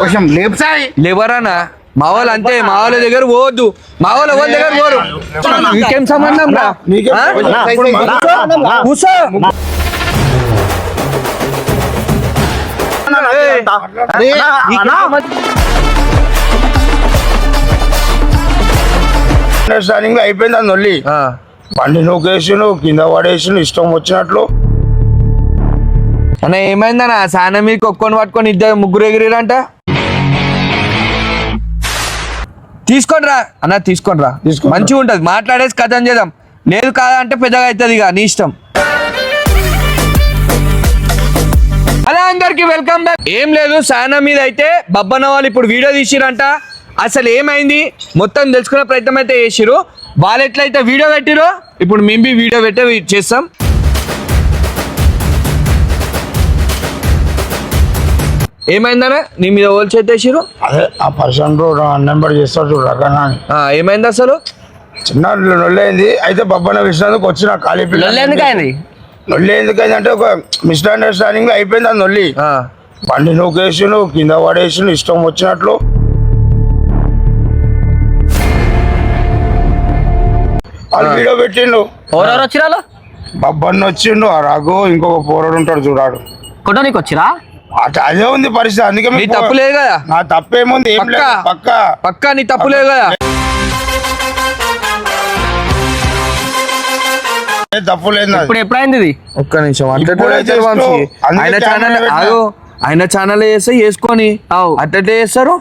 కొంచెం లేపు సాయి లేవరానా? మా వాళ్ళు అంతే మా వాళ్ళ దగ్గర పోవద్దు. మా వాళ్ళ దగ్గర పోరు. నీకేం సంబంధం రా. ఆ? అండర్స్టాండింగ్లో అయిపోయింది అని నొల్లి ఆ, బండి నూకేసిన కింద పడేసిన ఇష్టం వచ్చినట్లు. అన్న ఏమైందన్న? సాన మీకు ఒక్కొని పట్టుకొని ఇద్దరు ముగ్గురు ఎగిరిరంట? తీసుకోండిరా. అన్న తీసుకోండిరా. తీసుకోండి. మంచిగా ఉంటది. మాట్లాడేసి కథం చేద్దాం. లేదు కాదా అంటే పెద్దగా అవుతుంది ఇక నీ ఇష్టం. హలో అందరికి వెల్కమ్ బ్యాక్. ఏం లేదు సానా మీద అయితే బబ్బన్న వాళ్ళు ఇప్పుడు వీడియో తీసిరంట. అసలు ఏమైంది? మొత్తం తెలుసుకునే ప్రయత్నం అయితే చేసిరు వాళ్ళు ఎట్లయితే వీడియో పెట్టిరో ఇప్పుడు మేము వీడియో పెట్టే చేస్తాం. ఏమైందనే నీ మీద ఓల్చి ఎత్తేసిరు అదే ఆ పర్సన్ నెంబర్ చేస్తాడు చూడు రకనా అని ఆ, ఏమైంది అసలు? చిన్న నొల్లైంది అయితే బొబ్బన విషయానికి వచ్చిన ఖాళీ పిల్ల. నొల్లి ఎందుకైంది అంటే ఒక మిస్అండర్స్టాండింగ్లో అయిపోయింది అని నొల్లి ఆ, బండి నూకేసిన కింద పడేసిన ఇష్టం వచ్చినట్లు. వాళ్ళు వీడియో పెట్టిండు. ఎవరెవరు వచ్చిరాలు బబ్బన్న వచ్చిండు ఆ రఘు ఇంకొక పోరాడు ఉంటాడు చూడాడు కొట్టడానికి వచ్చిరా? అదే ఉంది పరిస్థితి. అందుకే నీ మీకు తప్పు లేదు కదా? నా తప్పేముంది? ఏం లేదు పక్కా. పక్క పక్కా నీ తప్పు లేదు కదా? తప్పు లేదు. ఇప్పుడు ఎప్పుడైంది ఇది? ఒక్క నిమిషం. ఆయన ఛానల్ ఆయన ఛానల్ చేసుకొని. అవు. అట్లే చేస్తారు.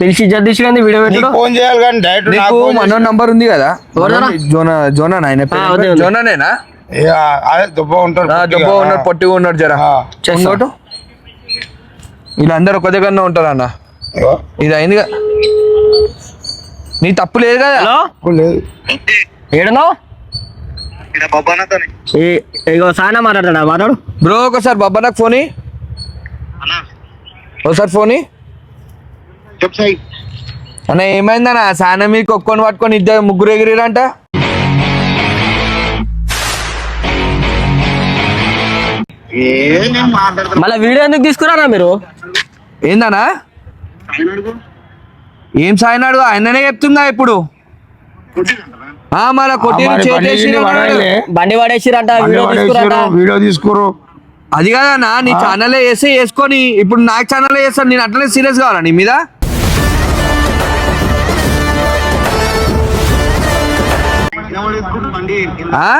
పిలిచి జడ్డిసి కానీ వీడియో ఫోన్ చేయాలి కానీ డైరెక్ట్ నీకు మనో నంబర్ ఉంది కదా? జోనా జోనా ఆయన. జోనానేనా? దుబ్బ ఉంటాడు. దెబ్బ ఉన్నాడు పొట్టిగా ఉన్నాడు జర. ఇంకోటి. వీళ్ళందరూ ఒక దగ్గరనే ఉంటారు అన్న ఇది అయింది నీ తప్పు లేదు కదా. లేదు. ఏడున్నావు? ఏ- ఇగో సానా మాట్లాడతాడా? మాట్లాడు. బ్రో ఒకసారి బాబా నాకు ఫోన్ ఒకసారి ఫోన్ అన్న ఏమైందన్న? సాన మీకు ఒక్కొని పట్టుకొని ఇద్దరు ముగ్గురు ఎగిరిరంట. మళ్ళీ వీడియో ఎందుకు తీసుకురారా మీరు? ఏందన్నా? ఏం సాయినాడు ఆయననే చెప్తుందా ఇప్పుడు? మన కొట్టి బండి పడేసిరంట వీడియో తీసుకురంట. వీడియో తీసుకురు అది కాదన్నా నీ ఛానల్ వేస్తే వేసుకొని ఇప్పుడు నాకు ఛానల్ వేస్తాను నేను అట్లనే సీరియస్ కావాలా నీ మీద? ఆ?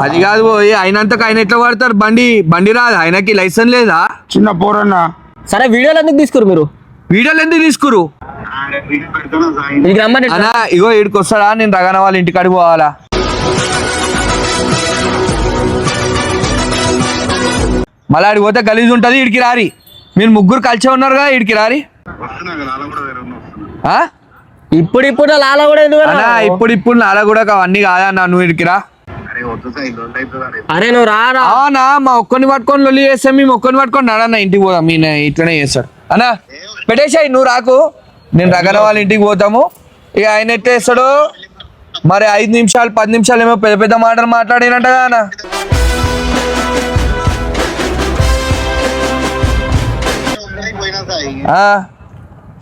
అది కాదు పోయి అయినంతకు ఆయన ఎట్లా పడతారు బండి బండి రాదు? ఆయనకి లైసెన్స్ లేదా? చిన్న పోరన్న. సరే వీడియోలు ఎందుకు తీసుకురు మీరు? వీడియోలు ఎందుకు తీసుకురు అన్నా ఇగో ఇక్కడికి వస్తాడా? నేను రగన వాళ్ళ ఇంటికాడికి పోవాలా? మళ్ళీ ఆడికి పోతే గలీజ్ ఉంటుంది ఇడికి రారి. మీరు ముగ్గురు కలిసే ఉన్నారు కదా ఇడికి రారి. ఆ? ఇప్పుడు ఇప్పుడు లాల కూడా ఎందుకు? అన్నా ఇప్పుడు ఇప్పుడు నాలా కూడా అవన్నీ కాదన్నా నువ్వు ఇడికి రా అరే నువ్వు రారా అవునా మా ఒక్కని పట్టుకొని లొల్లి చేస్తే మేము ఒక్కని పట్టుకొని నడన్న ఇంటికి పోదాం మీ ఇట్లనే చేస్తాడు. అన్నా పెట్టేసాయి నువ్వు రాకు. నేను రగన వాళ్ళ ఇంటికి పోతాము. ఇక ఆయన ఎట్లా వేస్తాడో మరి ఐదు నిమిషాలు పది నిమిషాలు ఏమో పెద్ద పెద్ద మాటలు మాట్లాడినట్ట అన్న.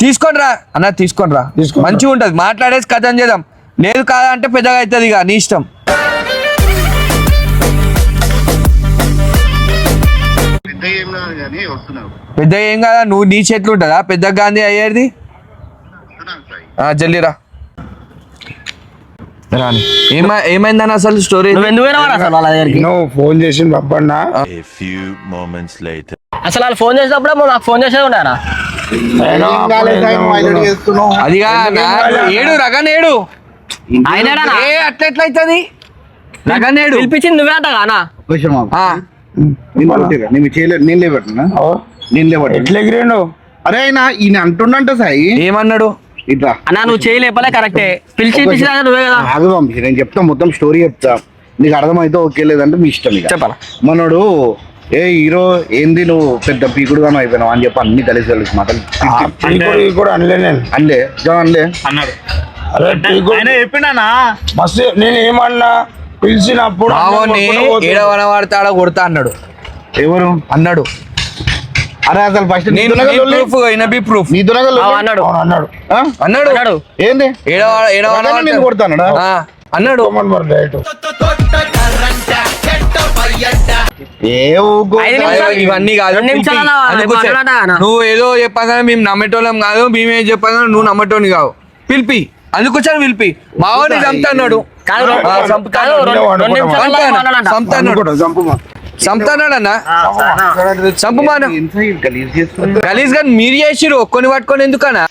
తీసుకోండి రా అన్న తీసుకోండి రా. మంచిగా ఉంటది మాట్లాడేసి కథం చేద్దాం. లేదు కాదా అంటే పెద్దగా అవుతుంది ఇక నీ ఇష్టం. పెద్ద ఏం కదా నువ్వు నీ చేతులు ఉంటుందా? పెద్ద గాంధీ అయ్యేది? ఆ, జల్దీ రా రాని. ఏమై ఏమైందని అసలు స్టోరీ? నువ్వు ఎందుకు పోయినావు రా అసలు వాళ్ళ దగ్గరికి. నువ్వు ఫోన్ చేసిన బబ్బన్న. A few moments later. అసలు వాళ్ళు ఫోన్ చేసినప్పుడే మాకు ఫోన్ చేసేది ఉన్నారా నేను అప్పుడు అది ఏడు రగన్ ఏడు. ఆయన ఏ అట్లా ఎట్లా అవుతుంది? రగన్ ఏడు. పిలిపించింది నువ్వే అంట కానా ఆ, నేను చేయలేదు నేను లేబెట్టినా నేను లేబట్టి ఎట్లా ఎగిరిండు? అరే ఆయన ఈయన అంటుండంట సాయి. ఏమన్నాడు? ఇట్లా. అన్నా నువ్వు చేయలేపలే కరెక్టే. పిలిచి నువ్వే కదా. ఆగు నేను చెప్తా మొత్తం స్టోరీ చెప్తా. నీకు అర్థమైతే ఓకే లేదంటే మీ ఇష్టం చెప్పాలా? మనోడు ఏ హీరో ఏంది నువ్వు? పెద్ద పీకుడుగాను అయిపోయినావు అని చెప్పి అన్ని కలిసి కలిసి మాటలు. గీకుడు అనలే నేను. జో అండే అరే పీకుడు మస్తు నేను ఏమన్నా పిలిచినప్పుడు మావోని అందరూ కొట్టుకుంటూ ఏడ వనవాడితే ఆడ కొడతా అన్నాడు. ఎవరు? అన్నాడు. అరే అసలు ఫస్ట్ నేను ప్రూఫ్ అయిన బి ప్రూఫ్ నీ దునగలు ఆ, అన్నాడు. అన్నాడు. అన్నాడు. అన్నాడు. ఏంది? ఏడ ఏడ రగన్న నేను కొడతానడా? ఆ, అన్నాడు. మాట్లాడనా అన్న? నువ్వు ఏదో చెప్పగానే మేము నమ్మేటోళ్ళం కాదు మేమేం చెప్పగా నువ్వు నమ్మటోని కావు. పిలిపి. అందుకొచ్చాను పిలిపి. మావాడిని చంపుతా అన్నాడు. కాదు ఆ, చంపుతా కాదు, అన్నాడు. రెండు- రెండు నిమిషాలు చంపుతా అన్నాడు. మాట్లాడంట. చంపుతా అన్నాడు అనుకుంటా చంపుమా చంపుతా అన్నాడు అన్న చంపుమాను గలీజ్గా మీరు చేసిరు ఒక్కొని పట్టుకొని ఎందుకనా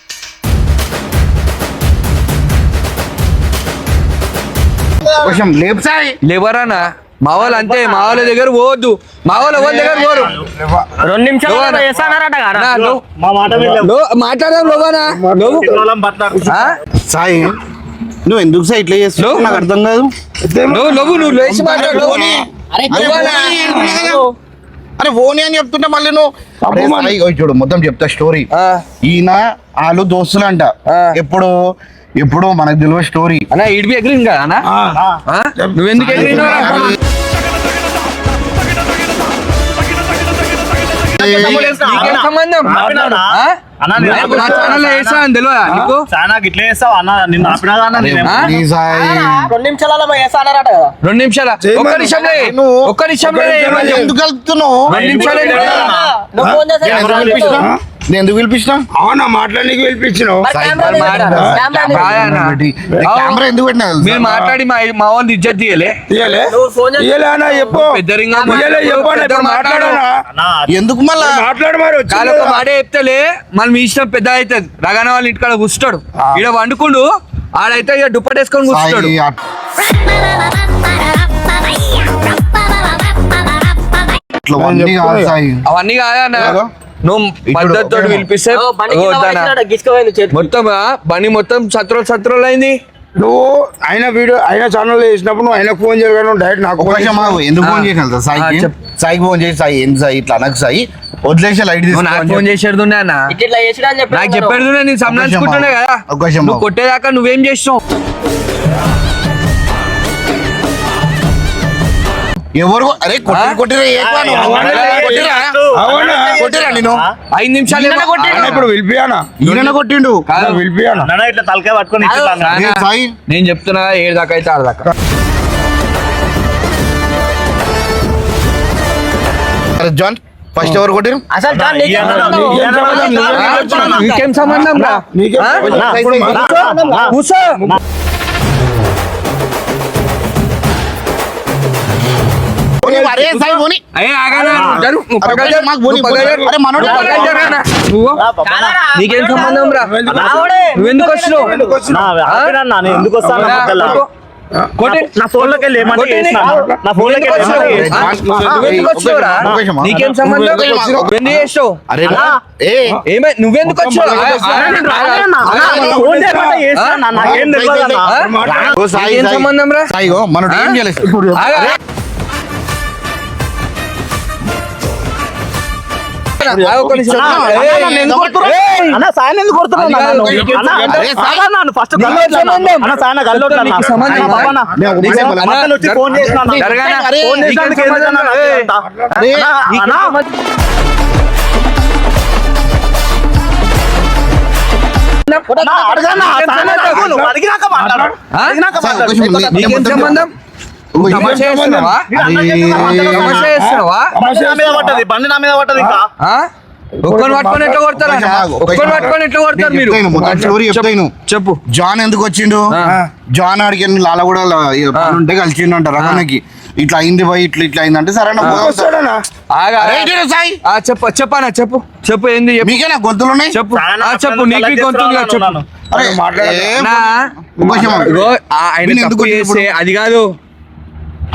కొంచెం లేపు. సాయి. లేవరానా మా వాళ్ళు అంతే మా వాళ్ళ దగ్గర పోవద్దు మా వాళ్ళ ఎవరి దగ్గర పోరు రెండు నిమిషాలు? చేస్తానారట కదా నా, లో- మా మాట వినలేం. లో- మాట్లాడదాం లోవానా లోవు. తిన్నోళ్ళం మాట్లాడు. ఆ? సాయి నువ్వు ఎందుకు సాయి ఇట్లా చేస్తున్నావు నాకు అర్థం కాదు లోవు, నువ్వు లేచి మాట్లాడు. అరే? ఓని అని చెప్తుంటే మళ్ళీ నువ్వు చూడు మొత్తం చెప్తా స్టోరీ ఆ, ఈయన వాళ్ళు దోస్తులంట ఆ. ఎప్పుడు ఎప్పుడు మనకు తెలియదు స్టోరీ అన్నా ఇడిపి ఎగిరింది కదా? నువ్వెందుకు ఎగిరినావురా? రెండు నిమిషాలలో చేస్తానారట కదా. రెండు నిమిషాల చేయమని. ఒక్క నిమిషంలో ఒక్క ఎందుకు రెండు నిమిషాలు నేను ఎందుకు పిలిపించినా? అవునా పిలిపించినావు? కెమెరా మాట్లాడు. కదా? కెమెరా ఎందుకు పెట్టినా? మీరు మాట్లాడి మా వాళ్ళని ఇజ్జత్ తీయలే. అన్న చెప్పు. పెద్దరింగా మాట్లాడనా ఎందుకు మళ్ళా? మాట్లాడు మరి వచ్చి కాలు ఒక మాట చెప్తేలే. మన మీ ఇష్టం పెద్ద అవుతుంది. రగన వాళ్ళ ఇంటికాడ కూర్చుంటాడు. ఈడ వండుకుండు ఆడైతే ఇక కూర్చుంటాడు. అన్నీ కాదు సాయి అవన్నీ కాదన్న ఏదో? నువ్వు పద్ధతితో. పిలిపిస్తే. మొత్తం బండి మొత్తం సత్రోలు సత్రోలు అయింది నువ్వు ఆయన వీడియో ఆయన ఛానల్ చేసినప్పుడు నువ్వు ఆయనకు ఫోన్ చేయగానే డైరెక్ట్ నాకు. ఎందుకు ఫోన్. చేసిన సాయికి చెప్పు. సాయికి ఫోన్ చేసి సాయి ఏంది సాయి ఇట్లా అనకు సాయి వదిలేసి లైట్ నాకు ఫోన్ చేసేది నాకు చెప్పేది నేను సంబంధించుకుంటున్నా కదా నువ్వు. కొట్టేదాకా నువ్వేం చేసినావు ఎవరు? అరే కొట్టి? కొట్టిరా? కొట్టిరా? నేను ఐదు నిమిషాలు ఇప్పుడు పిలిపియానా ఈయన కొట్టిండు. పిలిపియానా అన్నా ఇట్లా తలకాయ పట్టుకొని నేను చెప్తున్నా ఏడు దాకా అయితే ఆరు దాకా. అరే జాన్ ఫస్ట్ ఎవరు కొట్టిరు? అసలు నీకు రా. నీకేం సంబంధం రా. నువ్వెందుకు వచ్చినావు? ఎందుకు? నా వస్తాను ఫోన్లోకి వెళ్ళి? నీ- ఫోన్లోకి? నీకేం సంబంధం? చేసావు అరే ఏమై నువ్వెందుకు వచ్చావు నేను అడిగినాక మాట్లాడు. అడిగినాక మాట్లాడు. సంబంధం? బండి నా మీద పట్టది ఇంకా? పట్టుకొని ఎట్లా కొడతారా. పట్టుకొని ఎట్లా కొడతారు మీరు? చెప్తాను, మొత్తం స్టోరీ చెప్తాను. చెప్పు. జాన్ ఎందుకు వచ్చిండు. జాన్ ఆడికి లాల కూడా ఉంటే కలిసిండు అంట రకనకి ఇట్లా అయింది పోయి ఇట్లా ఇట్లా అయింది అంటే సరే చెప్పు చెప్పనా చెప్పు. చెప్పు ఏంది మీకేనా గొంతులు ఉన్నాయి? చెప్పు. చెప్పు నీకు గొంతుగా చెప్పు. అది కాదు.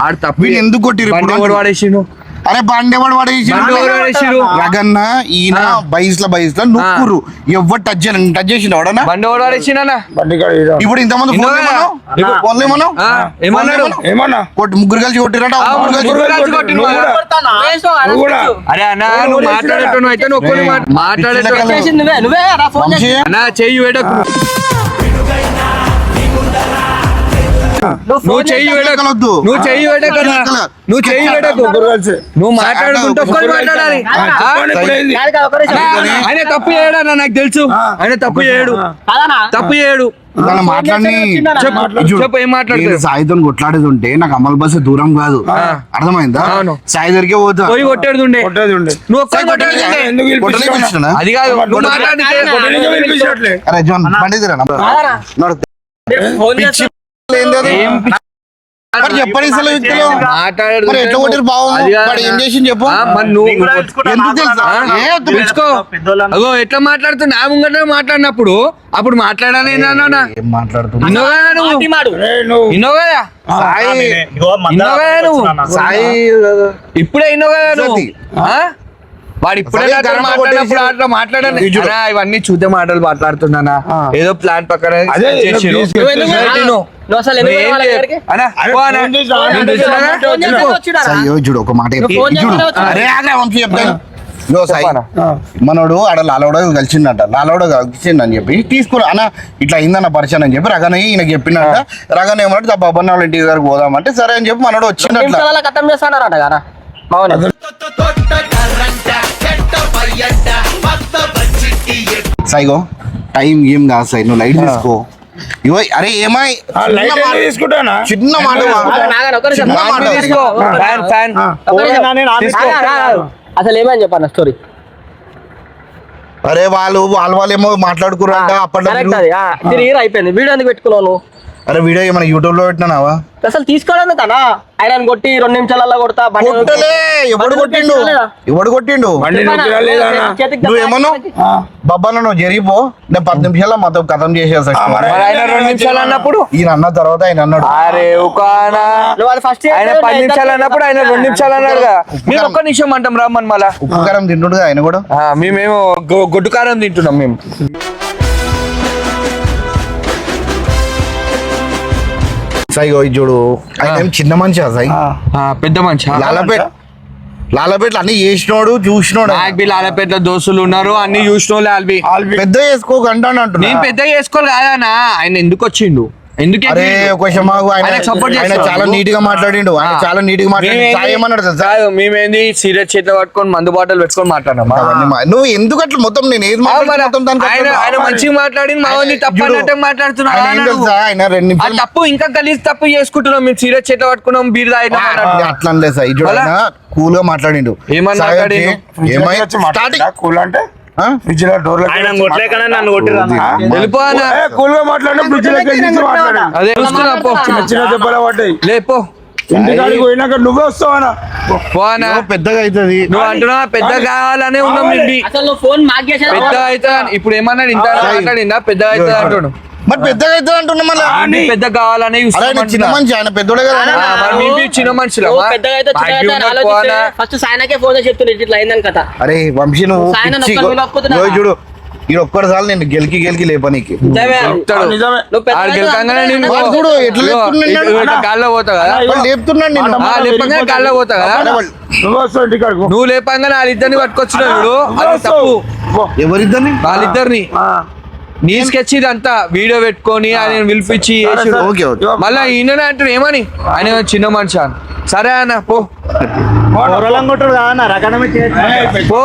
ఆడు తప్పు ఎందుకు కొట్టిర్రు బండి ఇప్పుడు? ఎవడు వాడేసిండు అరే బండి ఎవడు పడేసి బండి ఎవడు వాడేసిండు రగన్న ఈయన ఆ. బైస్ ల బైస్ ల నొక్కురు ఎవరు టచ్ చేయాలి టచ్ చేసిండు ఎవడన్నా బండి ఎవడు ఈడ. ఇప్పుడు ఇంతమంది. ఫోన్లు ఏమన్నావు? ఆ, ఏమన్నాడు ఏమన్నా కొట్టి ముగ్గురు కలిసి కొట్టిరట ఆ, ముగ్గురు కలిసి ముగ్గురు కొట్టిర్రు. కలిసి కొట్టిర్రు. నువ్వు కూడా. కొడతానా? వేసుకో, నువ్వు కూడా. అనొచ్చు. అరే అన్న నువ్వు మాట్లాడేటోను అయితే నువ్వు మాట్లాడేటోను నువ్వే ఫోన్ చేసి వంశీ, అన్న చెయ్యి వేడకు నువ్వు చెయ్యి లెక్కలొద్దు. నువ్వు చెయ్యి లెక్కలు. నువ్వు చెయ్యి కలిసి నువ్వు మాట్లాడుకుంటూ మాట్లాడాలి. ఆయన తప్పు చేయడన్నా నాకు తెలుసు. ఆయన తప్పు చేయడు? తప్పు చేయడు. మాట్లాడి చెప్పు ఏం మాట్లాడుతుంది సాయితో కొట్లాడేది ఉంటే నాకు అమలు బస్సు దూరం కాదు. అర్థమైందా. సాయి దగ్గరికి పోతా. పోయి కొట్టేది ఉండే కొట్టేది ఉండే నువ్వు ఒక్కరు కొట్టేది? అది కాదు నువ్వు మాట్లాడితే కొట్టనీకే పిలిపించట్లే. అరే జోన్ బండి తీరా కాదనా? ఫోన్ చేస్తా. ఏం పిచ్చి- చెప్పండి అసలు వ్యక్తులు మాట్లాడేది మరి ఎట్లా కొట్టారు. వాడు ఏం చేసింది చెప్పు. ఆ, ఎందుకు తెలుసా? పిలుచుకో. అగో ఎట్లా మాట్లాడుతున్నా నా ముంగట మాట్లాడినప్పుడు? అప్పుడు మాట్లాడాలి ఏం మాట్లాడుతున్నా నువ్వు? ఇన్నో కదా సాయి. నువ్వు. సాయి ఇప్పుడే ఇన్నో కదా నువ్వు? సతీ. ఆ? వాడు ఇప్పుడే మాట్లాడినప్పుడు అట్లా. అన్నా, ఇవన్నీ చూద్దే మాటలు మాట్లాడుతున్నానా ఏదో ప్లాన్ పక్కన చూడు ఒక మాట చూడు? మనోడు ఆడ లాలోడో కలిసిండట లాలోడో కలిసిండు అని చెప్పి తీసుకురా. అన్న ఇట్లా అయిందన్న పరిచయం అని చెప్పి రగన ఈయనకి చెప్పినట్ట. రగన ఏమంటే బొబ్బన్న వాళ్ళ ఇంటి దగ్గరకు పోదామంటే సరే అని చెప్పి మనోడు వచ్చిండట్ల. కదా సాయిగో టైం ఏం కాదు సాయి నువ్వు లైట్ తీసుకో. అరే ఏమై తీసుకుంటానా? చిన్న మాట. అసలు ఏమని చెప్పాను స్టోరీ అరే వాళ్ళు వాళ్ళ వాళ్ళేమో మాట్లాడుకురంట అప్పట్లో అయిపోయింది. వీడియో ఎందుకు పెట్టుకున్నావు నువ్వు? అరే వీడియో ఏమైనా యూట్యూబ్లో పెట్టినావా? అసలు తీసుకోవడం కదా. ఆయన కొట్టి రెండు నిమిషాలలో కొడతా బండి కొట్టలే ఎవడు కొట్టిండు? ఎవడు కొట్టిండు? నువ్వు నువ్వు జరిగిపో. నేను పది నిమిషాల్లో మొత్తం కథం చేసేసా రెండు నిమిషాలు అన్నప్పుడు? ఈయన అన్న తర్వాత ఆయన అన్నాడు. అరే ఫస్ట్ ఆయన పది నిమిషాలు అన్నప్పుడు ఆయన రెండు నిమిషాలు అన్నాడు కదా మేము ఒక్క నిమిషం అంటాం రమ్మని మళ్ళా. ఉప్పు కారం తింటుండగా ఆయన కూడా? ఆ, మేమేమో గొడ్డు కారం తింటున్నాం మేము. సాయి చూడు ఆయన ఏం చిన్న మనిషి సాయి. ఆ, పెద్ద మనిషి లాలపేట. లాలపేట అన్ని చేసినోడు చూసినోడు. వీళ్ళు ఆలపేట దోస్తులు ఉన్నారు అన్ని చూసిన ఆల్బి. ఆల్బి- పెద్ద చేసుకోకంటాను అంటున్నా. నేను పెద్దగా చేసుకోవాలి కాదనా ఆయన ఎందుకు వచ్చిండు? ఎందుకు అరే ఎక్కిండు? కొంచెం మాకు ఆయన చాలా? నీట్గా మాట్లాడిండు ఆయన. చాలా నీట్గా మాట్లాడి మేమేంది- కాదు సీరియస్ చేతిలో పట్టుకొని మందు బాటలు పెట్టుకొని మాట్లాడమా అవన్నీ మా- నువ్వు ఎందుకు అట్లా మొత్తం నేను ఏది ఆయన మంచిగా మాట్లాడి మా ఆయన ఉంది తప్పు అన్నట్టే నిమిషాలు తప్పు ఇంకా కలిసి తప్పు చేసుకుంటున్నాం మేము సీరియస్ చేతిలో పట్టుకున్నాం బీర్ అట్లా కూల్గా మాట్లాడిండు ఏమని సాయి వచ్చి, మాట్లాడిండు? ఫ్రిడ్జ్ ఏమై లోకి వచ్చి స్టార్టింగ్? కూల్ అంటే? ఫ్రిడ్జ్ డోర్ నన్ను మాట్లాడిన ఫ్రిడ్జ్ అదే చూస్తున్నా పో చిన్న చిన్న దెబ్బలు పడ్డాయి లేపో ఇంటికాడికి పోయినాక నువ్వే వస్తావనా పెద్దగా అవుతుంది. నువ్వు అంటున్నా పెద్ద కావాలనే ఉన్నాం పెద్ద అయితే ఇప్పుడు ఏమన్నాడు ఇంత మాట్లాడిందా? పెద్ద అయితే అంటాడు మరి పెద్దగా అవుతుంది అంటున్నా మళ్ళీ? పెద్ద కావాలనే చిన్న. మనిషి ఆయన పెద్దోడే కదా. చిన్న పెద్దగా అయితే అయితే? ఫస్ట్ సాయనకే ఫోన్ ఇట్లా అయిందని కథ. అరే వంశీ నువ్వు చూడు ఈ ఒక్కటిసారి నేను గెలికి గెలికి లేపనీకి అయితే చూడు గాల్లో పోతా కదా. లేపుతున్నాడు లేపంగానే గాల్లో పోతా కదా. నువ్వు లేపంగానే వాళ్ళిద్దరిని పట్టుకొచ్చినావు చూడు. నువ్వే అది తప్పు. వస్తావు. పో. ఎవరిద్దరిని? వాళ్ళిద్దరిని. ఆ. నీ స్కెచ్ ఇదంతా వీడియో పెట్టుకొని ఆయన పిలిపించి. మళ్ళా ఈయననే అంటాడు ఏమని? ఆయన ఏమో చిన్న మనిషి? అని సరే అన్న పో. పో.